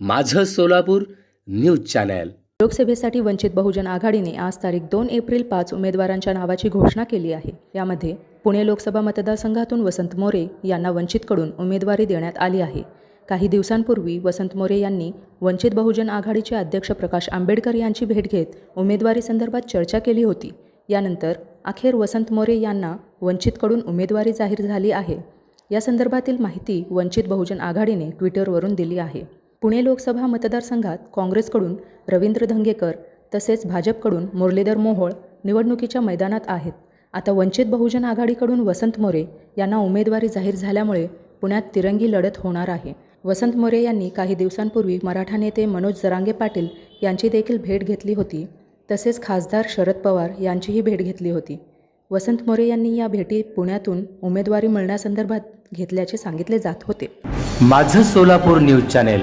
माझं Solapur news channel. लोकसभेसाठी वंचित बहुजन आघाडीने आज तारीख दोन एप्रिल पाच उमेदवारांच्या नावाची घोषणा केली आहे. यामध्ये पुणे लोकसभा मतदारसंघातून वसंत मोरे यांना वंचितकडून उमेदवारी देण्यात आली आहे. काही दिवसांपूर्वी वसंत मोरे यांनी वंचित बहुजन आघाडीचे अध्यक्ष प्रकाश आंबेडकर यांची भेट घेत उमेदवारीसंदर्भात चर्चा केली होती. यानंतर अखेर वसंत मोरे यांना वंचितकडून उमेदवारी जाहीर झाली आहे. या संदर्भातील माहिती वंचित बहुजन आघाडीने ट्विटरवरून दिली आहे. पुणे लोकसभा मतदारसंघात काँग्रेसकडून रवींद्र धंगेकर तसेच भाजपकडून मुरलीधर मोहोळ निवडणुकीच्या मैदानात आहेत. आता वंचित बहुजन आघाडीकडून वसंत मोरे यांना उमेदवारी जाहीर झाल्यामुळे पुण्यात तिरंगी लढत होणार आहे. वसंत मोरे यांनी काही दिवसांपूर्वी मराठा नेते मनोज जरांगे पाटील यांची देखील भेट घेतली होती. तसेच खासदार शरद पवार यांचीही भेट घेतली होती. वसंत मोरे यांनी या भेटी पुण्यातून उमेदवारी मिळण्यासंदर्भात घेतल्याचे सांगितले जात होते. माझं सोलापूर न्यूज चॅनेल